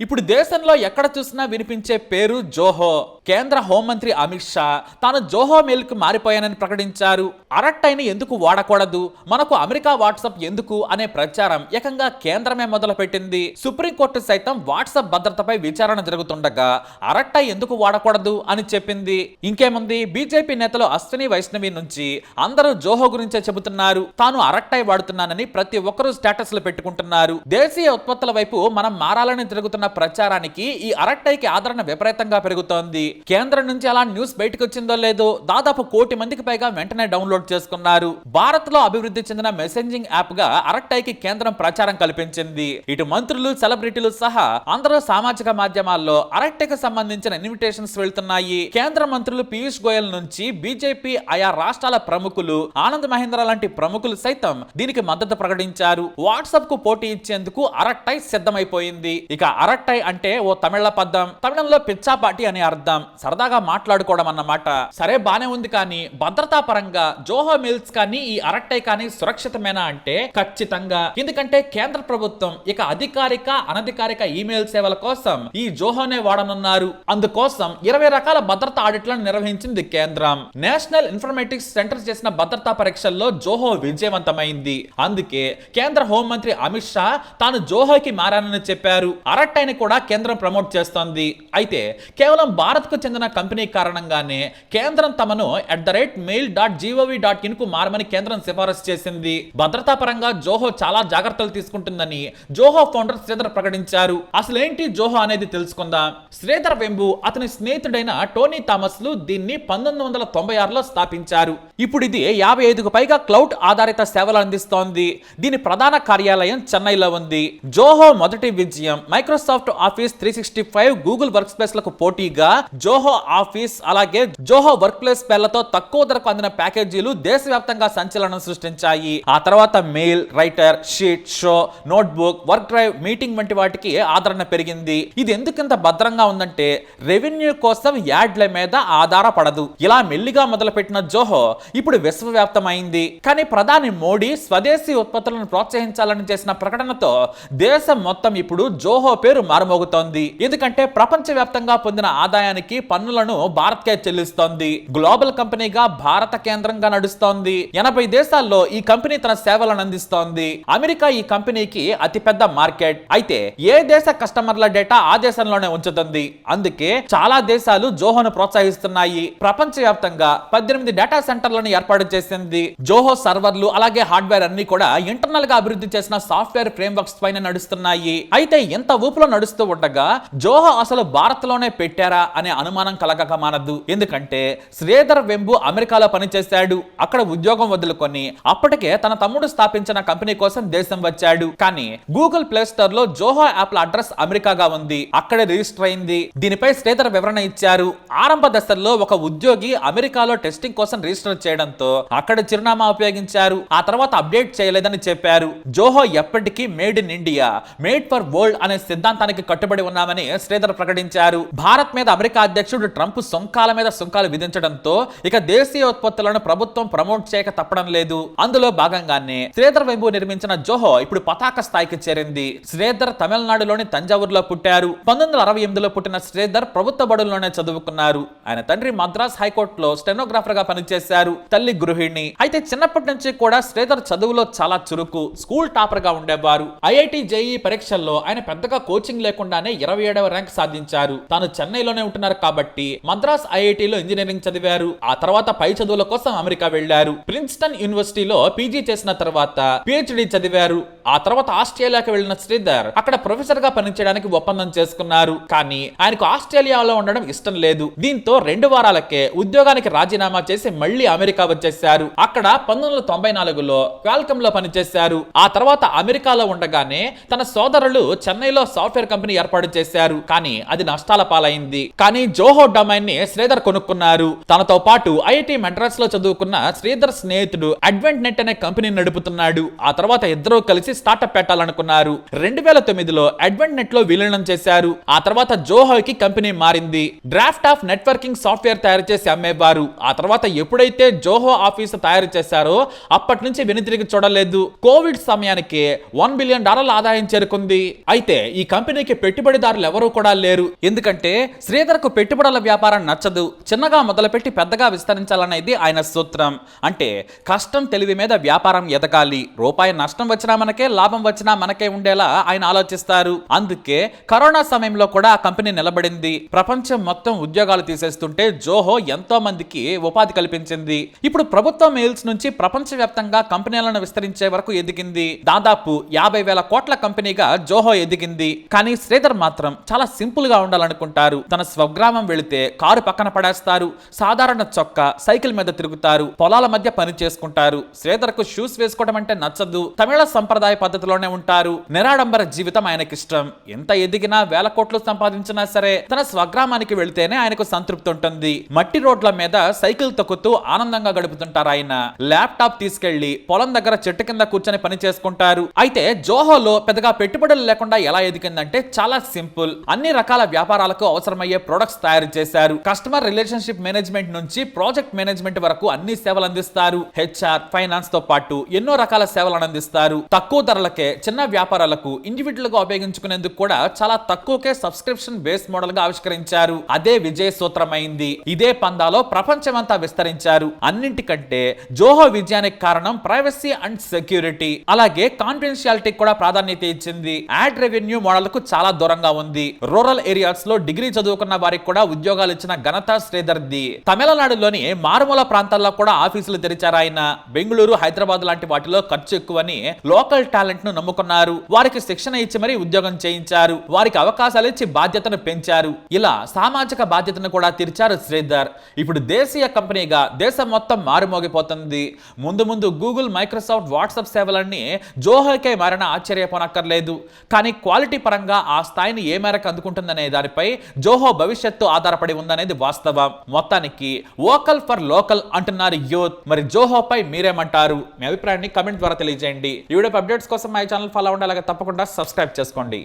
ఇప్పుడు దేశంలో ఎక్కడ చూసినా వినిపించే పేరు జోహో. కేంద్ర హోంమంత్రి అమిత్ షా తాను జోహో మిల్క్ మారిపోయానని ప్రకటించారు. అరట్టైని ఎందుకు వాడకూడదు? మనకు అమెరికా వాట్సాప్ ఎందుకు? అనే ప్రచారం ఏకంగా కేంద్రమే మొదలుపెట్టింది. సుప్రీంకోర్టు సైతం వాట్సాప్ భద్రతపై విచారణ జరుగుతుండగా అరట్టై ఎందుకు వాడకూడదు అని చెప్పింది. ఇంకేముంది? బీజేపీ నేతలు అశ్విని వైష్ణవి నుంచి అందరూ జోహో గురించే చెబుతున్నారు. తాను అరట్టై వాడుతున్నానని ప్రతి ఒక్కరూ స్టేటస్లు పెట్టుకుంటున్నారు. దేశీయ ఉత్పత్తుల వైపు మనం మారాలని జరుగుతున్న ప్రచారానికి ఈ అరట్టైకి ఆదరణ విపరీతంగా పెరుగుతోంది. కేంద్రం నుంచి అలా న్యూస్ బయటకు వచ్చిందో లేదో దాదాపు కోటి మందికి పైగా వెంటనే డౌన్లోడ్ చేసుకున్నారు. భారత్లో అభివృద్ధి చెందిన మెసెంజింగ్ యాప్గా అరట్టైకి కేంద్రం ప్రచారం కల్పించింది. ఇటు మంత్రులు సెలబ్రిటీలు సహా అందరూ సామాజిక మాధ్యమాల్లో అరట్టైకి సంబంధించిన ఇన్విటేషన్స్ వెళ్తున్నాయి. కేంద్ర మంత్రులు పీయూష్ గోయల్ నుంచి బీజేపీ ఆయా రాష్ట్రాల ప్రముఖులు ఆనంద్ మహేంద్ర లాంటి ప్రముఖులు సైతం దీనికి మద్దతు ప్రకటించారు. వాట్సాప్కు పోటీ ఇచ్చేందుకు అరట్టై సిద్ధమైపోయింది. ఇక అరట్టై అంటే ఓ తమిళ పద్దం తమిళంలో పిచ్చాపాటి అని అర్థం. సరదాగా మాట్లాడుకోవడం అన్నమాట. సరే బానే ఉంది కానీ భద్రతా పరంగా జోహో మిల్స్ కానీ ఈ అరట్టై కానీ సురక్షితమేనా అంటే ఖచ్చితంగా. ఎందుకంటే కేంద్ర ప్రభుత్వం ఇక అధికారిక అనధికారిక ఈమెయిల్ సేవల కోసం ఈ జోహోనే వాడనున్నారు. అందుకోసం ఇరవై రకాల భద్రతా ఆడిట్లను నిర్వహించింది కేంద్రం. నేషనల్ ఇన్ఫర్మేటిక్స్ సెంటర్ చేసిన భద్రతా పరీక్షల్లో జోహో విజయవంతమైంది. అందుకే కేంద్ర హోంమంత్రి అమిత్ షా తాను జోహోకి మారానని చెప్పారు. అరట్టైని కూడా కేంద్రం ప్రమోట్ చేస్తోంది. అయితే కేవలం భారత్కు చెందిన కంపెనీ కారణంగానే కేంద్రం తమను at the rate mail dot G O V dot ఇన్కు మారమని కేంద్రం సిఫారసు చేసింది. భద్రతా పరంగా జోహో చాలా జాగ్రత్తలు తీసుకుంటుందని జోహో ఫౌండర్ శ్రీధర్ ప్రకటించారు. అసలు ఏంటి జోహో అనేది తెలుసుకుందాం. శ్రీధర్ వెంబు అతని స్నేహితుడైన టోనీ థామస్లు దీన్ని పంతొమ్మిది వందల తొంభై ఆరులో స్థాపించారు. ఇప్పుడు ఇది యాభై ఐదుకు పైగా క్లౌడ్ ఆధారిత సేవలు అందిస్తోంది. దీని ప్రధాన కార్యాలయం చెన్నైలో ఉంది. జోహో మొదటి విజయం. Microsoft office three sixty five Google work స్పేస్లకు పోటీగా జోహో ఆఫీస్ అలాగే జోహో వర్క్ ప్లేస్ పేర్లతో తక్కువ ధరకు అందిన ప్యాకేజీలు దేశవ్యాప్తంగా సంచలనం సృష్టించాయి. ఆ తర్వాత mail writer sheet show notebook work drive meeting వంటి వాటికి ఆదరణ పెరిగింది. ఇది ఎందుకింత భద్రంగా ఉందంటే రెవెన్యూ కోసం యాడ్ల మీద ఆధారపడదు. ఇలా మెల్లిగా మొదలుపెట్టిన జోహో ఇప్పుడు విశ్వవ్యాప్తమైంది. కానీ ప్రధాని మోడీ స్వదేశీ ఉత్పత్తులను ప్రోత్సహించాలని చేసిన ప్రకటనతో దేశం మొత్తం ఇప్పుడు జోహో పేరు మారుమోగుతోంది. ఎందుకంటే ప్రపంచవ్యాప్తంగా పొందిన ఆదాయానికి పన్నులను భారత్ కే చెల్లిస్తోంది. గ్లోబల్ కంపెనీగా భారత కేంద్రంగా నడుస్తోంది. ఎనభై దేశాల్లో ఈ కంపెనీ తన సేవలను అందిస్తోంది. అమెరికా ఈ కంపెనీకి అతిపెద్ద మార్కెట్. అయితే ఏ దేశ కస్టమర్ల డేటా ఆ దేశంలోనే ఉంచుతుంది. అందుకే చాలా దేశాలు జోహోను ప్రోత్సహిస్తున్నాయి. ప్రపంచవ్యాప్తంగా పద్దెనిమిది డేటా సెంటర్లను ఏర్పాటు చేసింది. జోహో సర్వర్లు అలాగే హార్డ్వేర్ అన్ని కూడా ఇంటర్నల్గా అభివృద్ధి చేసిన సాఫ్ట్వేర్ ఫ్రేమ్వర్క్స్ పైన నడుస్తున్నాయి. అయితే ఇంత ఊపులో నడుస్తూ ఉండగా జోహో అసలు భారత్లోనే పెట్టారా అనే అనుమానం కలగక మానద్దు. ఎందుకంటే శ్రీధర్ వెంబు అమెరికాలో పనిచేశాడు అక్కడ ఉద్యోగం వదులుకొని అప్పటికే తన తమ్ముడు స్థాపించిన కంపెనీ కోసం దేశం వచ్చాడు. కానీ గూగుల్ ప్లే స్టోర్లో జోహో యాప్ల అడ్రస్ అమెరికాగా ఉంది. అక్కడే రిజిస్టర్ అయింది. దీనిపై శ్రీధర్ వివరణ ఇచ్చారు. ఆరంభ దశల్లో ఒక ఉద్యోగి అమెరికాలో టెస్టింగ్ కోసం రిజిస్టర్ చేయడంతో అక్కడ చిరునామా ఉపయోగించారు. ఆ తర్వాత అప్డేట్ చేయలేదని చెప్పారు. జోహో ఎప్పటికీ made in India made for world అనే సిద్ధాంతం సిద్ధాంతానికి కట్టుబడి ఉన్నామని శ్రీధర్ ప్రకటించారు. భారత్ మీద అమెరికా అధ్యక్షుడు ట్రంప్ సుంకాల మీద సుంకాలు విధించడంతో ఇక దేశీయ ఉత్పత్తులను ప్రభుత్వం ప్రమోట్ చేయక తప్పడం లేదు. అందులో భాగంగానే శ్రీధర్ వెంబు నిర్మించిన జోహో ఇప్పుడు పతాక స్థాయికి చేరింది. శ్రీధర్ తమిళనాడులోని తంజావూరులో పుట్టారు. పంతొమ్మిది వందల అరవై ఎనిమిదిలో పుట్టిన శ్రీధర్ ప్రభుత్వ బడుల్లోనే చదువుకున్నారు. ఆయన తండ్రి మద్రాస్ హైకోర్టులో స్టెనోగ్రాఫర్గా పనిచేశారు. తల్లి గృహిణి. అయితే చిన్నప్పటి నుంచి కూడా శ్రీధర్ చదువులో చాలా చురుకు స్కూల్ టాపర్గా ఉండేవారు. ఐఐటి జేఈ పరీక్షల్లో ఆయన పెద్దగా కోచింగ్ లేకుండానే ఇరవై ఏడవ ర్యాంక్ సాధించారు. తాను చెన్నైలోనే ఉంటున్నారు కాబట్టి మద్రాస్ ఐఐటిలో ఇంజనీరింగ్ చదివారు. ఆ తర్వాత పై చదువుల కోసం అమెరికా వెళ్ళారు ప్రిన్స్టన్ యూనివర్సిటీలో పీజీ చేసిన తర్వాత పిహెచ్డి చదివారు. ఆ తర్వాత ఆస్ట్రేలియాకి వెళ్ళిన శ్రీధర్ అక్కడ ప్రొఫెసర్గా పనిచేయడానికి ఒప్పందం చేసుకున్నారు. కానీ ఆయనకు ఆస్ట్రేలియాలో ఉండడం ఇష్టం లేదు. దీంతో రెండు వారాలకే ఉద్యోగానికి రాజీనామా చేసి మళ్ళీ అమెరికా వచ్చేశారు. అక్కడ పంతొమ్మిది వందల తొంభై నాలుగులో క్వాల్కమ్లో పనిచేశారు. ఆ తర్వాత అమెరికాలో ఉండగానే తన సోదరులు చెన్నైలో సాఫ్ట్వేర్ కంపెనీ ఏర్పాటు చేశారు. కానీ అది నష్టాల పాలైంది. కానీ జోహో డొమైన్ని శ్రీధర్ కొనుక్కున్నారు. తనతో పాటు ఐఐటి మెడ్రాస్లో చదువుకున్న శ్రీధర్ స్నేహితుడు అడ్వెంట్ నెట్ అనే కంపెనీ నడుపుతున్నాడు. ఆ తర్వాత ఇద్దరూ కలిసి స్టార్టప్ పెట్టాలనుకున్నారు. రెండు వేల తొమ్మిదిలో అడ్వెంట్ నెట్లో విలీనం చేశారు. ఆ తర్వాత జోహోకి కంపెనీ మారింది. డ్రాఫ్ట్ ఆఫ్ నెట్వర్కింగ్ సాఫ్ట్వేర్ తయారు చేసి అమ్మేవారు. ఆ తర్వాత ఎప్పుడైతే జోహో ఆఫీస్ తయారు చేశారో అప్పటి నుంచి వెనుతిరిగి చూడలేదు. కోవిడ్ సమయానికి వన్ బిలియన్ డాలర్ల ఆదాయం చేరుకుంది. అయితే ఈ కంపెనీకి పెట్టుబడిదారులు ఎవరూ కూడా లేరు. ఎందుకంటే శ్రీధర్కు పెట్టుబడుల వ్యాపారం నచ్చదు. చిన్నగా మొదలుపెట్టి పెద్దగా విస్తరించాలనేది ఆయన సూత్రం. అంటే కష్టం తెలివి మీద వ్యాపారం ఎదగాలి. రూపాయి నష్టం వచ్చినా మనకే లాభం వచ్చినా మనకే ఉండేలా ఆయన ఆలోచిస్తారు. అందుకే కరోనా సమయంలో కూడా ఆ కంపెనీ నిలబడింది. ప్రపంచం మొత్తం ఉద్యోగాలు తీసేస్తుంటే జోహో ఎంతో మందికి ఉపాధి కల్పించింది. ఇప్పుడు ప్రభుత్వ మెయిల్స్ నుంచి ప్రపంచవ్యాప్తంగా కంపెనీలను విస్తరించే వరకు ఎదిగింది. దాదాపు యాభై వేల కోట్ల కంపెనీగా జోహో ఎదిగింది. కానీ శ్రీధర్ మాత్రం చాలా సింపుల్గా ఉండాలనుకుంటారు. తన స్వగ్రామం వెళితే కారు పక్కన పడేస్తారు. సాధారణ చొక్కా సైకిల్ మీద తిరుగుతారు. పొలాల మధ్య పని చేసుకుంటారు. శ్రీధర్కు షూస్ వేసుకోవడం అంటే నచ్చదు. తమిళ సంప్రదాయ పద్ధతిలోనే ఉంటారు. నిరాడంబర జీవితం ఆయనకిష్టం ఎంత ఎదిగినా వేల కోట్లు సంపాదించినా సరే తన స్వగ్రామానికి వెళితేనే ఆయనకు సంతృప్తి ఉంటుంది. మట్టి రోడ్ల మీద సైకిల్ తొక్కుతూ ఆనందంగా గడుపుతుంటారు ఆయన. ల్యాప్టాప్ తీసుకెళ్ళి పొలం దగ్గర చెట్టు కింద కూర్చొని పని చేసుకుంటారు. అయితే జోహోలో పెద్దగా పెట్టుబడులు లేకుండా ఎలా ఎదిగిందంటే చాలా సింపుల్. అన్ని రకాల వ్యాపారాలకు అవసరమయ్యే ప్రొడక్ట్స్ తయారు చేశారు. కస్టమర్ రిలేషన్షిప్ మేనేజ్మెంట్ నుంచి ప్రాజెక్ట్ మేనేజ్మెంట్ వరకు అన్ని సేవలు అందిస్తారు. హెచ్ఆర్ ఫైనాన్స్తో పాటు ఎన్నో రకాల సేవలను అందిస్తారు. తక్కువ ధరలకే చిన్న వ్యాపారాలకు ఇండివిజువల్గా ఉపయోగించుకునేందుకు కూడా చాలా తక్కువకే సబ్స్క్రిప్షన్ బేస్ మోడల్గా ఆవిష్కరించారు. అదే విజయ సూత్రమైంది. ఇదే పందాలో ప్రపంచమంతా విస్తరించారు. అన్నింటికంటే జోహో విజయానికి కారణం ప్రైవసీ అండ్ సెక్యూరిటీ అలాగే కాన్ఫిడెన్షియాలిటీ కూడా ప్రాధాన్యత ఇచ్చింది. యాడ్ రెవెన్యూ మోడల్కు చాలా దూరంగా ఉంది. రూరల్ ఏరియాస్లో డిగ్రీ చదువుకున్న వారికి కూడా ఉద్యోగాలు ఇచ్చిన ఘనత శ్రీధర్ ది తమిళనాడులోని మారుమూల ప్రాంతాల్లో కూడా ఆఫీసులు తెరిచారు ఆయన. బెంగళూరు హైదరాబాద్ లాంటి వాటిలో ఖర్చు ఎక్కువని లోకల్ టాలెంట్ను నమ్ముకున్నారు. వారికి శిక్షణ ఇచ్చి మరీ ఉద్యోగం చేయించారు. వారికి అవకాశాలు ఇచ్చి బాధ్యతను పెంచారు. ఇలా సామాజిక బాధ్యతను కూడా తీర్చారు శ్రీధర్. ఇప్పుడు దేశీయ కంపెనీగా దేశం మొత్తం మారుమోగిపోతుంది. ముందు ముందు గూగుల్ మైక్రోసాఫ్ట్ వాట్సాప్ సేవలన్నీ జోహోకే మారిన ఆశ్చర్యపోనక్కర్లేదు. కానీ క్వాలిటీ పరంగా ఆ స్థాయిని ఏ మేరకు అందుకుంటుందనే దానిపై జోహో భవిష్యత్తు ఆధారపడి ఉందనేది వాస్తవం. మొత్తానికి వోకల్ ఫర్ లోకల్ అంటున్నారు యూత్. మరి జోహోపై మీరేమంటారు? మీ అభిప్రాయాన్ని కమెంట్ ద్వారా తెలియజేయండి. ఈ వీడియో అప్డేట్స్ కోసం మై ఛానల్ ఫాలో అవ్వండి అలాగే తప్పకుండా సబ్స్క్రైబ్ చేసుకోండి.